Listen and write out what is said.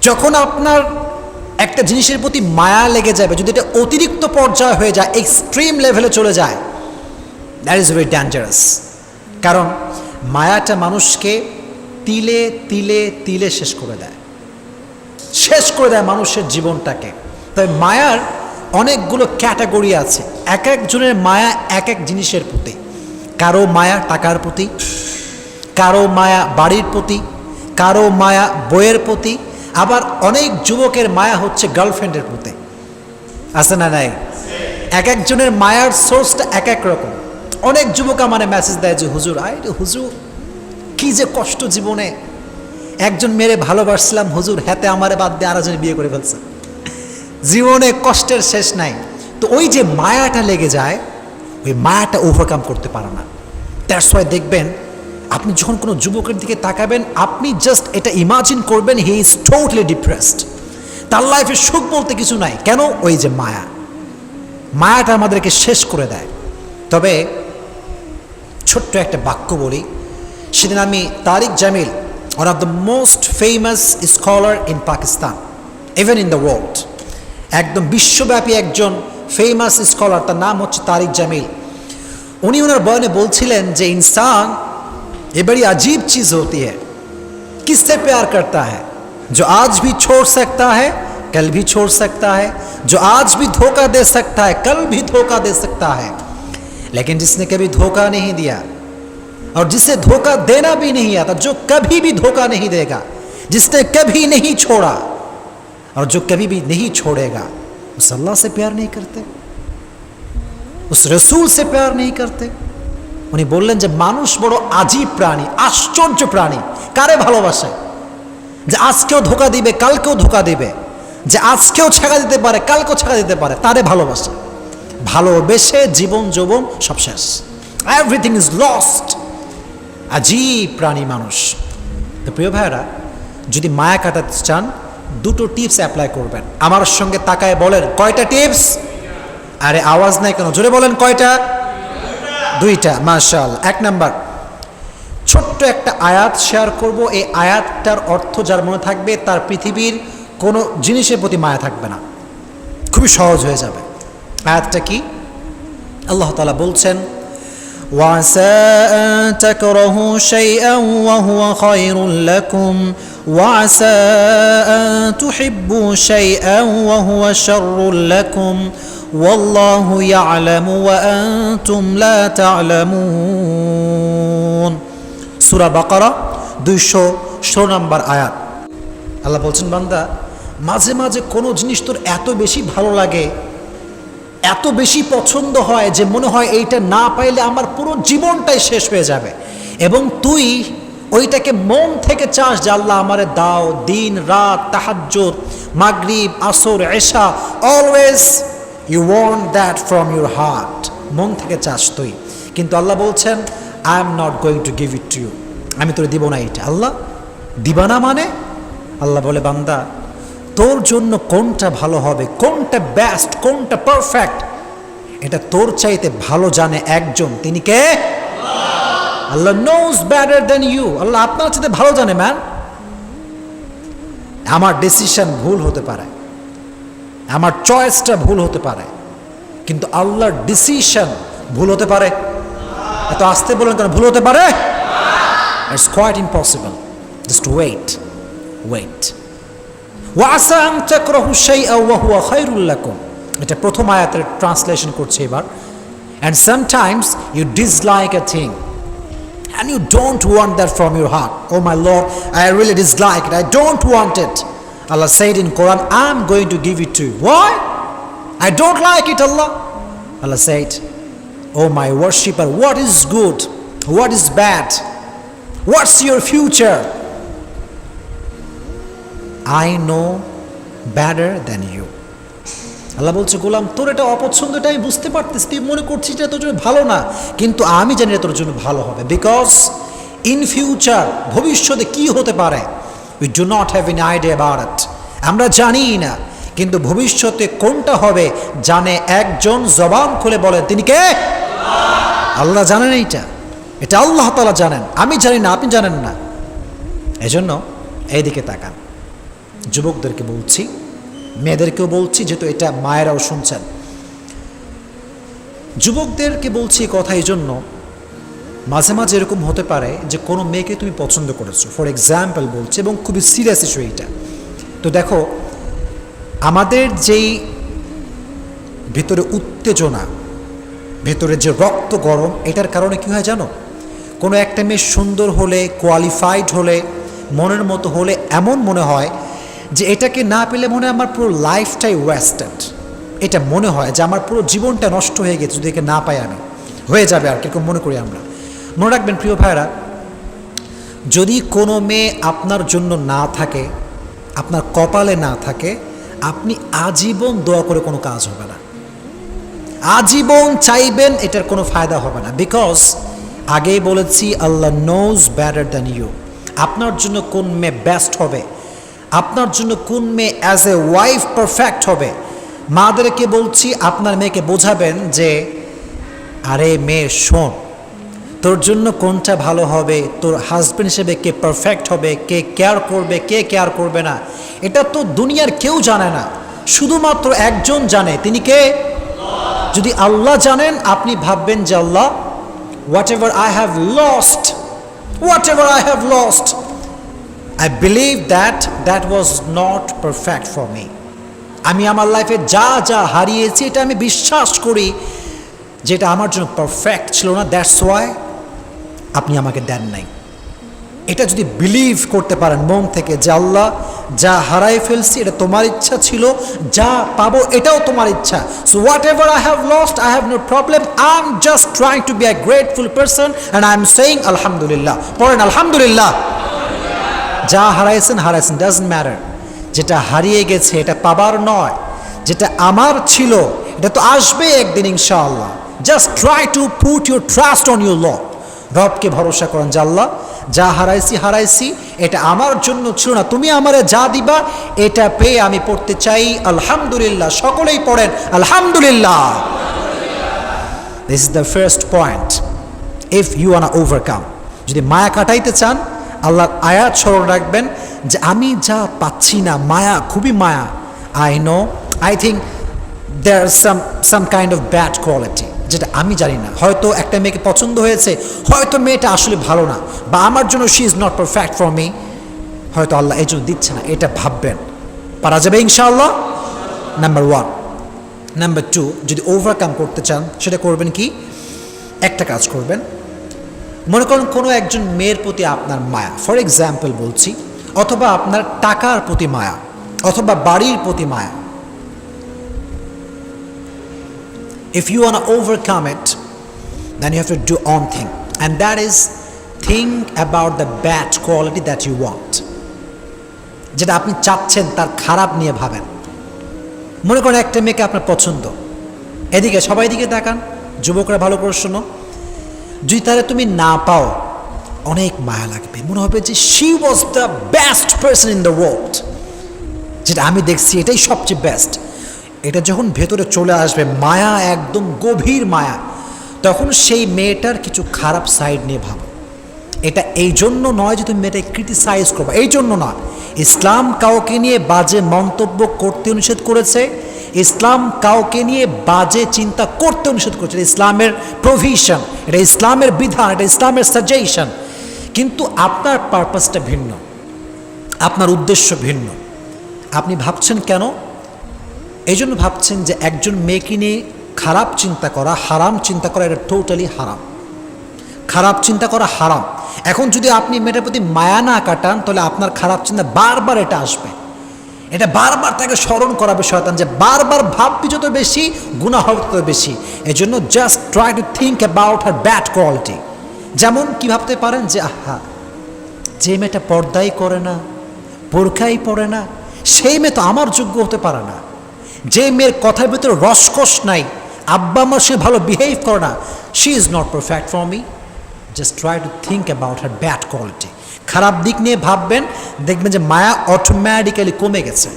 যখন আপনার একটা জিনিসের প্রতি মায়া লেগে যাবে, যদি এটা অতিরিক্ত পর্যায়ে হয়ে যায় এক্সট্রিম লেভেলে চলে যায় দ্যাট ইজ ভেরি ডেঞ্জারাস কারণ মায়াটা মানুষকে তিলে তিলে তিলে শেষ করে দেয়। শেষ করে দেয় মানুষের জীবনটাকে। তবে মায়ার অনেকগুলো ক্যাটাগরি আছে। এক একজনের মায়া এক এক জিনিসের প্রতি। কারও মায়া টাকার প্রতি, কারও মায়া বাড়ির প্রতি, কারও মায়া বইয়ের প্রতি আবার অনেক যুবকের মায়া হচ্ছে গার্লফ্রেন্ডের প্রতি। আছে না নাই? এক একজনের মায়ার সোর্সটা এক এক রকম। অনেক যুবক মানে মেসেজ দেয় যে, হুজুর আই হুজুর, কি যে কষ্ট জীবনে। একজন মেরে ভালোবাসছিলাম হুজুর, হাতে আমারে বাদ দিয়ে আরেকজন বিয়ে করে ফেলছে। জীবনে কষ্টের শেষ নাই। তো ওই যে মায়াটা লেগে যায়, ওই মায়াটা ওভারকাম করতে পারে না। দ্যাটস ওয়াই দেখবেন আপনি যখন কোনো যুবকের দিকে তাকাবেন, আপনি জাস্ট এটা ইমাজিন করবেন হি ইজ টোটালি ডিপ্রেসড তার লাইফে সুখ বলতে কিছু নাই। কেন? ওই যে মায়া। মায়াটা আমাদেরকে শেষ করে দেয়। তবে ছোট্ট একটা বাক্য বলি। সেদিন আমি Tariq Jamil one of the most famous scholar in Pakistan even in the world একদম বিশ্বব্যাপী একজন ফেমাস স্কলার তার নাম হচ্ছে তারিক জামিল। উনি ওনার বয়নে বলছিলেন যে, ইনসান ये बड़ी अजीब चीज़ होती है। किससे प्यार करता है? जो आज भी छोड़ सकता है, कल भी छोड़ सकता है। जो आज भी धोखा दे सकता है, कल भी धोखा दे सकता है। लेकिन जिसने कभी धोखा नहीं दिया और जिसे धोखा देना भी नहीं आता, जो कभी भी धोखा नहीं देगा, जिसने कभी नहीं छोड़ा और जो कभी भी नहीं छोड़ेगा, उस अल्लाह से प्यार नहीं करते। उस रसूल से प्यार नहीं करते। উনি বললেন যে, মানুষ বড় আজীব প্রাণী, আশ্চর্য প্রাণী। কারে ভালোবাসে? যে আজকেও ধোকা দিবে, কালকেও ধোকা দিবে। যে আজকেও ছেঁকা দিতে পারে, কালকেও ছেঁকা দিতে পারে, তারে ভালোবাসে। ভালোবেসে জীবন যৌবন সব শেষ। এভরিথিং ইজ লস্ট আজীব প্রাণী মানুষ। তো প্রিয় ভাইয়েরা, যদি মায়া কাটাতে চান, দুটো টিপস অ্যাপ্লাই করবেন। আমার সঙ্গে তাকায় বলেন, কয়টা টিপস? আরে আওয়াজ নাই কেন? জোরে বলেন, কয়টা? দুইটা মার্শাল এক নাম্বার ছোট্ট একটা আয়াত শেয়ার করব এই আয়াতটার অর্থ যার মনে থাকবে তার পৃথিবীর কোনো জিনিসের প্রতি মায়া থাকবে না খুবই সহজ হয়ে যাবে আয়াতটা কি আল্লাহ তালা বলছেন وعسى أن تكرهوا شيئا وهو خير لكم وعسى أن تحبوا شيئا وهو شر لكم والله يعلم وأنتم لا تعلمون সুরা বাকারা দুইশো ষোলো নম্বর আয়াত আল্লাহ বলছেন বান্দা মাঝে মাঝে কোনো জিনিস তোর এত বেশি ভালো লাগে এত বেশি পছন্দ হয় যে মনে হয় এইটা না পাইলে আমার পুরো জীবনটাই শেষ হয়ে যাবে এবং তুই ওইটাকে মন থেকে চাস যে আল্লাহ আমারে দাও দিন রাত তাহাজ্জুদ মাগরিব আসর এশা always you want that from your heart মন থেকে চাস তুই। কিন্তু আল্লাহ বলছেন I am not going to give it to you আমি তোর দিব না এটা। আল্লাহ, দিবা না মানে? আল্লাহ বলে, বান্দা, তোর জন্য কোনটা ভালো হবে? কোনটা বেস্ট কোনটা পারফেক্ট এটা তোর চাইতে ভালো জানে একজন। তিনি কে? আল্লাহ নোজ ব্যাটার দেন ইউ আল্লাহ আপনার চাইতে ভালো জানে ম্যান আমার ডিসিশন ভুল হতে পারে। আমার চয়েসটা ভুল হতে পারে কিন্তু আল্লাহর ডিসিশন ভুল হতে পারে। এত আসতে বলেন কেন? ভুল হতে পারে? It's quite impossible just wait wait ওয়াসা আন তাকরাহু শাইআ ওয়া হুয়া খায়রুল লাকুম। এটা প্রথম আয়াতের ট্রান্সলেশন করছে এবার। And sometimes you dislike a thing you don't want that from your heart. Oh my Lord, I really dislike it. I don't want it. Allah said in Quran, I'm going to give it to you. Why? I don't like it, Allah. Allah said, Oh my worshipper, what is good? What is bad? What's your future? I know better than you. Allah বলছে গোলাম তোর এটা অপছন্দ এটা আমি বুঝতে পারতেছি তুই মনে করছিস এটা তোর জন্য ভালো না কিন্তু আমি জানি এটা তোর জন্য ভালো হবে বিকজ ইন ফিউচার ভবিষ্যতে কি হতে পারে we do not have an idea about it আমরা জানি না, কিন্তু ভবিষ্যতে কোনটা হবে জানে একজন জবান খুলে বলেন, তিনি কে? আল্লাহ জানেন এইটা। এটা আল্লাহ তালা জানেন। আমি জানি না, আপনি জানেন না। এজন্য এইদিকে তাকান। যুবকদেরকে বলছি, মেয়েদেরকেও বলছি, যেহেতু এটা মায়েরাও শুনছেন। যুবকদেরকে বলছি কথা এই জন্য মাঝে মাঝে এরকম হতে পারে যে কোনো মেয়েকে তুমি পছন্দ করেছ। ফর এক্সাম্পল বলছি, এবং খুবই সিরিয়াস ইস্যু এইটা। তো দেখো, আমাদের যেই ভিতরে উত্তেজনা, ভেতরে যে রক্ত গরম, এটার কারণে কী হয় জানো? কোনো একটা মেয়ে সুন্দর হলে কোয়ালিফাইড হলে, মনের মতো হলে এমন মনে হয় যে এটাকে না পেলে মনে হয় আমার পুরো লাইফটাই ওয়েস্টেড এটা মনে হয় যে আমার পুরো জীবনটা নষ্ট হয়ে গেছে, যদি একে না পাই আমি। হয়ে যাবে আর কীরকম মনে করি আমরা। মনে রাখবেন প্রিয় ভাইরা যদি কোনো মেয়ে আপনার জন্য না থাকে, আপনার কপালে না থাকে, আপনি আজীবন দোয়া করে কোনো কাজ হবে না। আজীবন চাইবেন এটার কোনো ফায়দা হবে না। বিকজ আগেই বলেছি, আল্লাহ নোজ ব্যাটার দ্যান ইউ আপনার জন্য কোন মেয়ে বেস্ট হবে? আপনার জন্য কোন মেয়ে অ্যাজ এ ওয়াইফ পারফেক্ট হবে? মাদেরকে বলছি, আপনার মেয়েকে বোঝাবেন যে, আরে মেয়ে, শোন তোর জন্য কোনটা ভালো হবে? তোর হাজব্যান্ড হিসেবে কে পারফেক্ট হবে? কে কেয়ার করবে? কে কেয়ার করবে না? এটা তো দুনিয়ার কেউ জানে না। শুধুমাত্র একজন জানে। তিনি কে? যদি আল্লাহ জানেন, আপনি ভাববেন যে আল্লাহ whatever I have lost whatever I have lost I believe that that was not perfect for me আমি আমার লাইফে যা যা হারিয়েছি, এটা আমি বিশ্বাস করি, যেটা আমার জন্য পারফেক্ট ছিল না দ্যাটস ওয়াই আপনি আমাকে দেন নাই। এটা যদি বিলিভ করতে পারেন মন থেকে যে আল্লাহ যা হারাই ফেলছি, এটা তোমার ইচ্ছা ছিল, যা পাবো এটাও তোমার ইচ্ছা। So whatever I have lost I have no problem I am just trying to be a grateful person and I am saying আলহামদুলিল্লাহ পড়েন আলহামদুলিল্লাহ যা হারাইছেন হারাইছেন ডাজন্ট ম্যাটার যেটা হারিয়ে গেছে, এটা পাবার নয়। যেটা আমার ছিল, এটা তো আসবে একদিন ইনশাআল্লাহ। Just try to put your trust on your lord রবকে ভরসা করেন যে আল্লাহ, যা হারাইছি হারাইছি, এটা আমার জন্য ছিল না। তুমি আমারে যা দিবা, এটা পেয়ে আমি পড়তে চাই। আলহামদুলিল্লাহ, সকলেই পড়েন, আলহামদুলিল্লাহ। This is the first point if you want overcome যদি মায়া কাটাইতে চান, আল্লাহর আয়াত স্মরণ রাখবেন যে আমি যা পাচ্ছি না, মায়া, খুবই মায়া। I know I think there some some kind of bad quality যেটা আমি জানি না। হয়তো একটা মেয়েকে পছন্দ হয়েছে, হয়তো মেয়েটা আসলে ভালো না, বা আমার জন্য she is not perfect for me হয়তো আল্লাহ এই জন্য দিচ্ছে না, এটা ভাববেন। পারা যাবে ইনশাআল্লাহ? নাম্বার ওয়ান নাম্বার টু যদি ওভারকাম করতে চান, সেটা করবেন কি? একটা কাজ করবেন। মনে করুন কোনো একজন মেয়ের প্রতি আপনার মায়া ফর এক্সাম্পল বলছি, অথবা আপনার টাকার প্রতি মায়া, অথবা বাড়ির প্রতি মায়া if you want to overcome it, then you have to do one thing. And that is, think about the bad quality that you want. যেটা আপনি চাচ্ছেন, তার খারাপ নিয়ে ভাবেন। মনে করেন একটা মেয়েকে আপনার পছন্দ। এদিকে, সবাই দিকে তাকান। যুবকরা ভালো করে শোনো। যদি তাহলে তুমি না পাও, অনেক মায়া লাগবে। মনে হবে যে she was the best person in the world যেটা আমি দেখছি, এটাই সবচেয়ে বেস্ট এটা যখন ভেতরে চলে আসবে, মায়া একদম গভীর মায়া, তখন সেই মেয়েটার কিছু খারাপ সাইড নিয়ে ভাবো। এটা এই জন্য নয় যে তুমি মেয়েটাকে ক্রিটিসাইজ করব, এই জন্য না। ইসলাম কাউকে নিয়ে বাজে মন্তব্য করতে নিষেধ করেছে, ইসলাম কাউকে নিয়ে বাজে চিন্তা করতে নিষেধ করেছে। ইসলামের প্রভিশন এটা ইসলামের বিধান, এটা ইসলামের সাজেশন কিন্তু আপনার পারপাসটা ভিন্ন, আপনার উদ্দেশ্য ভিন্ন। আপনি ভাবছেন কেন? এই জন্য ভাবছেন যে একজন মেয়েকে নিয়ে খারাপ চিন্তা করা, হারাম চিন্তা করা, এটা টোটালি হারাম। খারাপ চিন্তা করা হারাম। এখন যদি আপনি মেয়েটার প্রতি মায়া না কাটান, তাহলে আপনার খারাপ চিন্তা বারবার এটা আসবে। এটা বারবার তাকে স্মরণ করাবে শয়তান যে বারবার ভাববি যত বেশি গুণা হবে তত বেশি। এই জন্য just try to think about her bad quality যেমন কি ভাবতে পারেন যে, আহা, যে মেয়েটা পর্দাই করে না বোরখাই পড়ে না, সেই মেয়ে তো আমার যোগ্য হতে পারে না। যে মেয়ের কথার ভিতরে রসকস নাই, আব্বা আমার সে ভালো বিহেভ করে না she is not perfect for me just try to think about her bad quality খারাপ দিক নিয়ে ভাববেন, দেখবেন যে মায়া অটোমেটিক্যালি কমে গেছে।